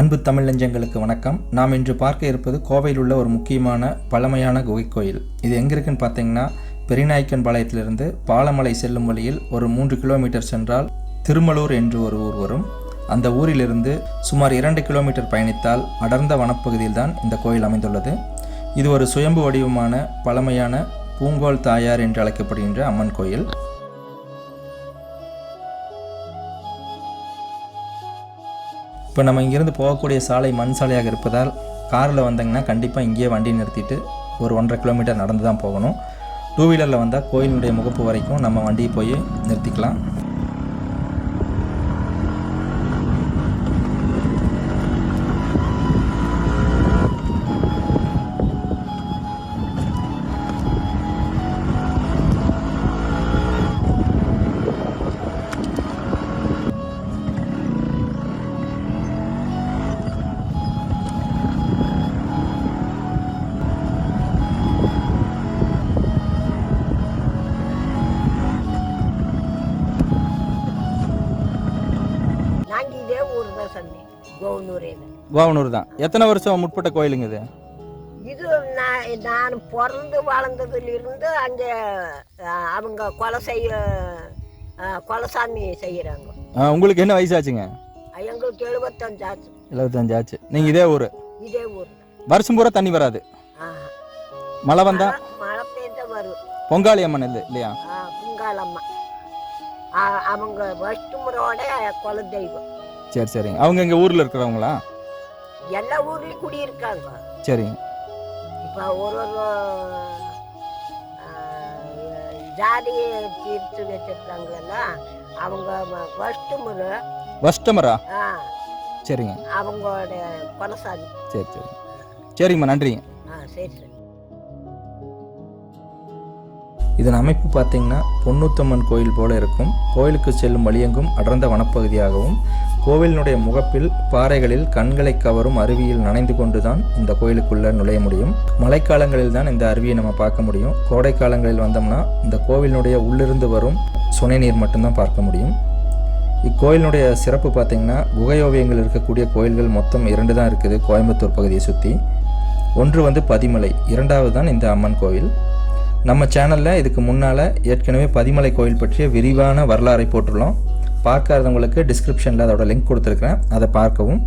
அன்பு தமிழ் நெஞ்சங்களுக்கு வணக்கம். நாம் இன்று பார்க்க இருப்பது கோவையில் உள்ள ஒரு முக்கியமான பழமையான குகை கோயில். இது எங்கே இருக்குன்னு பார்த்தீங்கன்னா பெரியநாயக்கன் பாளையத்திலிருந்து பாலமலை செல்லும் வழியில் ஒரு மூன்று கிலோமீட்டர் சென்றால் திருமலூர் என்று ஒரு ஊர் வரும். அந்த ஊரிலிருந்து சுமார் இரண்டு கிலோமீட்டர் பயணித்தால் அடர்ந்த வனப்பகுதியில் தான் இந்த கோயில் அமைந்துள்ளது. இது ஒரு சுயம்பு வடிவமான பழமையான பூங்கோல் தாயார் என்று அழைக்கப்படுகின்ற அம்மன் கோயில். இப்போ நம்ம இங்கேருந்து போகக்கூடிய சாலை மண் சாலையாக இருப்பதால் காரில் வந்தீங்கன்னா கண்டிப்பாக இங்கேயே வண்டி நிறுத்திட்டு ஒரு ஒன்றரை கிலோமீட்டர் நடந்து தான் போகணும். டூ வீலரில் வந்தால் கோயிலினுடைய முகப்பு வரைக்கும் நம்ம வண்டியை போய் நிறுத்திக்கலாம். வாவனூர் தான். எத்தனை வருஷம் முற்பட்ட கோயிலுங்க இது? இது நான் நான் பிறந்து வளர்ந்ததுல இருந்து அங்க அவங்க கொலை செய்ய கொலைசாமி செய்யறாங்க. ஆ, உங்களுக்கு என்ன வயசாச்சுங்க? எங்களுக்கு எழுபத்தஞ்சு ஆச்சு எழுபத்தஞ்சு ஆச்சு நீங்கள் இதே ஊர்? இதே ஊர். வருஷம் பூரா தண்ணி வராது. மழை வந்தா? மழை- பெய்த வரும். பொங்காளி அம்மன் இல்லை இல்லையா? ஆ, புங்காளம்மா ஆ, அவங்க வஷ்டுமுறோட குல தெய்வம் சரி சரிங்க. அவங்க இங்கே ஊரில் இருக்கிறவங்களா? எல்லா ஊர்லயும் குடியிருக்காங்க? சரிங்க இப்போ ஒரு ஒரு ஆ, ஜாதி தீர்த்து வச்சிருக்காங்கல்ல அவங்க வஷ்டமரா ஆ, சரிங்க. அவங்களோட கொலசாமி. சரி சரி. சரிங்கம்மா நன்றிங்க. ஆ சரி சரி. இதன் அமைப்பு பார்த்தீங்கன்னா பொன்னூத்தம்மன் கோயில் போல இருக்கும். கோயிலுக்கு செல்லும் வழியெங்கும் அடர்ந்த வனப்பகுதியாகவும் கோவிலினுடைய முகப்பில் பாறைகளில் கண்களை கவரும் அருவியில் நனைந்து கொண்டுதான் இந்த கோயிலுக்குள்ளே நுழைய முடியும். மழைக்காலங்களில் தான் இந்த அருவியை நம்ம பார்க்க முடியும். கோடை காலங்களில் வந்தோம்னா இந்த கோவிலினுடைய உள்ளிருந்து வரும் சுனை நீர் மட்டும்தான் பார்க்க முடியும். இக்கோயிலினுடைய சிறப்பு பார்த்தீங்கன்னா குகையோவியங்கள் இருக்கக்கூடிய கோயில்கள் மொத்தம் இரண்டு தான் இருக்குது கோயம்புத்தூர் பகுதியை சுற்றி ஒன்று வந்து பதிமலை இரண்டாவது தான் இந்த அம்மன் கோவில். நம்ம சேனலில் இதுக்கு முன்னால் ஏற்கனவே பதிமலை கோயில் பற்றிய விரிவான வரலாறை போட்டுள்ளோம் பார்க்காதவங்களுக்கு டிஸ்கிரிப்ஷனில் அதோட லிங்க் கொடுத்துருக்குறேன். அதை பார்க்கவும்.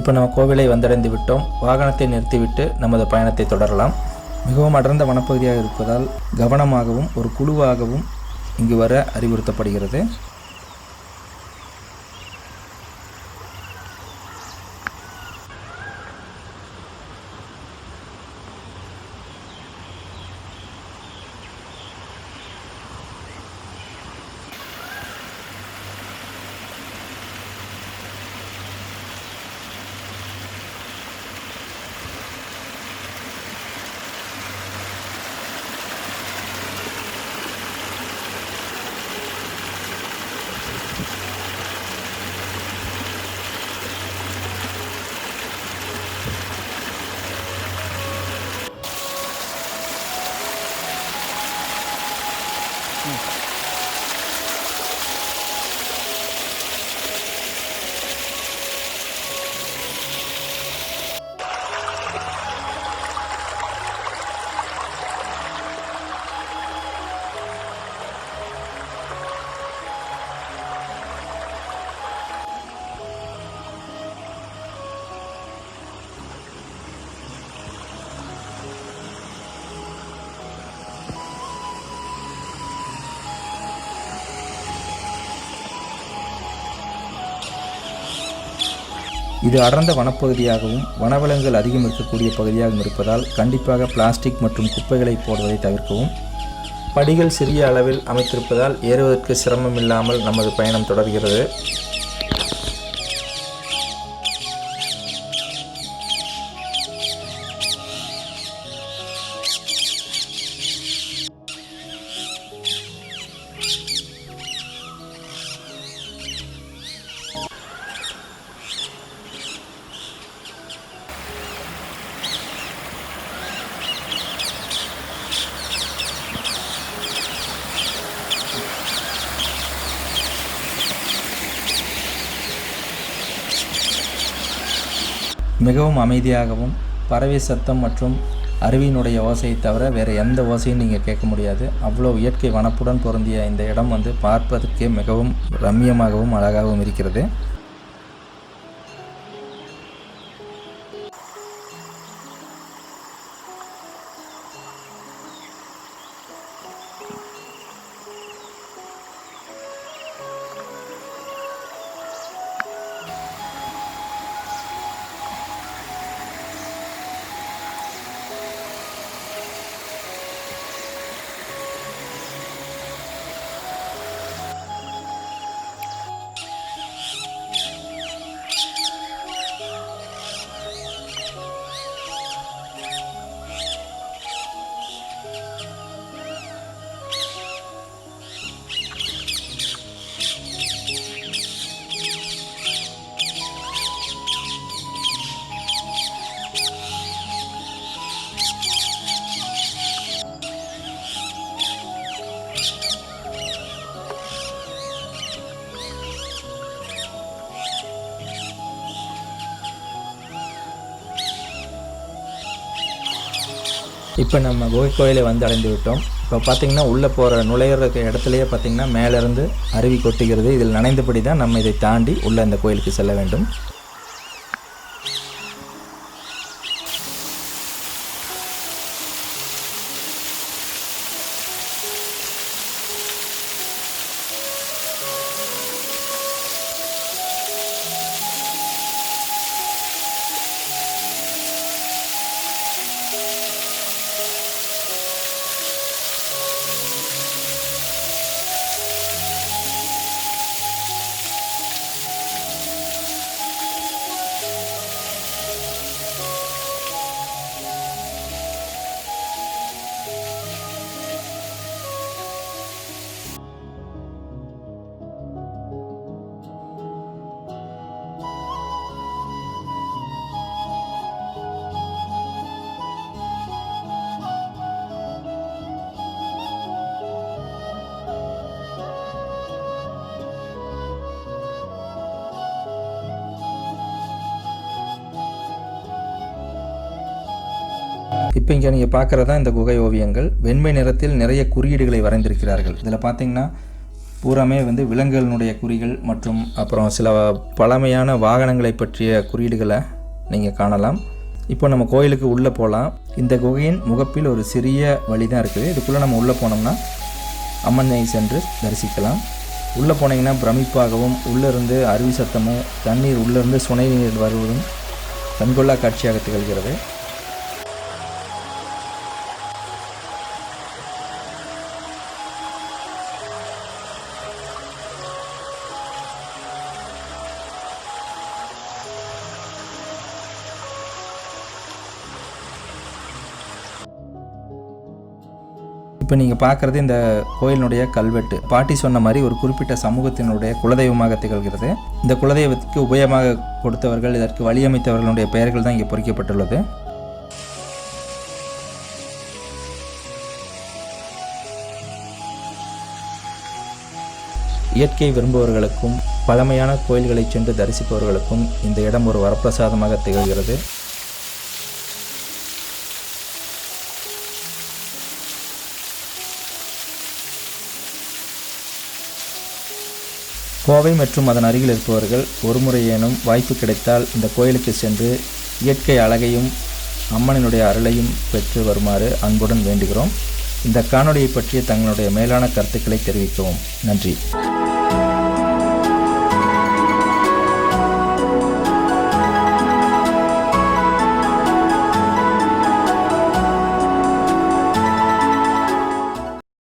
இப்போ நம்ம கோவிலை வந்தடைந்து விட்டோம். வாகனத்தை நிறுத்திவிட்டு நமது பயணத்தை தொடரலாம். மிகவும் அடர்ந்த வனப்பகுதியாக இருப்பதால் கவனமாகவும் ஒரு குழுவாகவும் இங்கு வர அறிவுறுத்தப்படுகிறது. இது அடர்ந்த வனப்பகுதியாகவும் வனவிலங்குகள் அதிகம் இருக்கக்கூடிய பகுதியாகவும் இருப்பதால் கண்டிப்பாக பிளாஸ்டிக் மற்றும் குப்பைகளை போடுவதை தவிர்க்கவும். படிகள் சிறிய அளவில் அமைத்திருப்பதால் ஏறுவதற்கு சிரமம் இல்லாமல் நமது பயணம் தொடர்கிறது. மிகவும் அமைதியாகவும் பறவை சத்தம் மற்றும் அருவியினுடைய ஓசையை தவிர வேறு எந்த ஓசையும் நீங்கள் கேட்க முடியாது. அவ்வளோ இயற்கை வனப்புடன் பொருந்திய இந்த இடம் வந்து பார்ப்பதற்கே மிகவும் ரம்மியமாகவும் அழகாகவும் இருக்கிறது. இப்போ நம்ம குகை கோயிலை வந்து அடைந்து விட்டோம். இப்போ பார்த்தீங்கன்னா உள்ளே போகிற நுழையிற இடத்துலையே பார்த்தீங்கன்னா மேலேருந்து அருவி கொட்டுகிறது. இதில் நனைந்தபடி தான் நம்ம இதை தாண்டி உள்ளே இந்த கோயிலுக்கு செல்ல வேண்டும். இப்போ இங்கே நீங்கள் பார்க்குறதா இந்த குகை ஓவியங்கள். வெண்மை நிறத்தில் நிறைய குறியீடுகளை வரைந்திருக்கிறார்கள். இதில் பார்த்தீங்கன்னா பூராமே வந்து விலங்குகளினுடைய குறிகள் மற்றும் அப்புறம் சில பழமையான வாகனங்களை பற்றிய குறியீடுகளை நீங்கள் காணலாம். இப்போ நம்ம கோயிலுக்கு உள்ளே போகலாம் இந்த குகையின் முகப்பில் ஒரு சிறிய வழி தான் இருக்குது. இதுக்குள்ளே நம்ம உள்ளே போனோம்னா அம்மனை சென்று தரிசிக்கலாம். உள்ளே போனீங்கன்னா பிரமிப்பாகவும் உள்ளிருந்து அருவி சத்தமும் தண்ணீர் உள்ளிருந்து சுனை நீர் வருவதும் கண்கொள்ளா காட்சியாக திகழ்கிறது. இப்போ நீங்கள் பார்க்குறது இந்த கோயிலினுடைய கல்வெட்டு. பாட்டி சொன்ன மாதிரி ஒரு குறிப்பிட்ட சமூகத்தினுடைய குலதெய்வமாக திகழ்கிறது. இந்த குலதெய்வத்துக்கு உபயமாக கொடுத்தவர்கள் இதற்கு வழியமைத்தவர்களுடைய பெயர்கள் தான் இங்கே பொறிக்கப்பட்டுள்ளது. இயற்கை விரும்புபவர்களுக்கும் பழமையான கோயில்களை சென்று தரிசிப்பவர்களுக்கும் இந்த இடம் ஒரு வரப்பிரசாதமாக திகழ்கிறது. கோவை மற்றும் அதன் அருகில் இருப்பவர்கள் ஒருமுறை ஏனும் வாய்ப்பு கிடைத்தால் இந்த கோயிலுக்கு சென்று இயற்கை அழகையும் அம்மனினுடைய அருளையும் பெற்று வருமாறு அன்புடன் வேண்டுகிறோம். இந்த காணொலியை பற்றிய தங்களுடைய மேலான கருத்துக்களை தெரிவிக்கவும். நன்றி.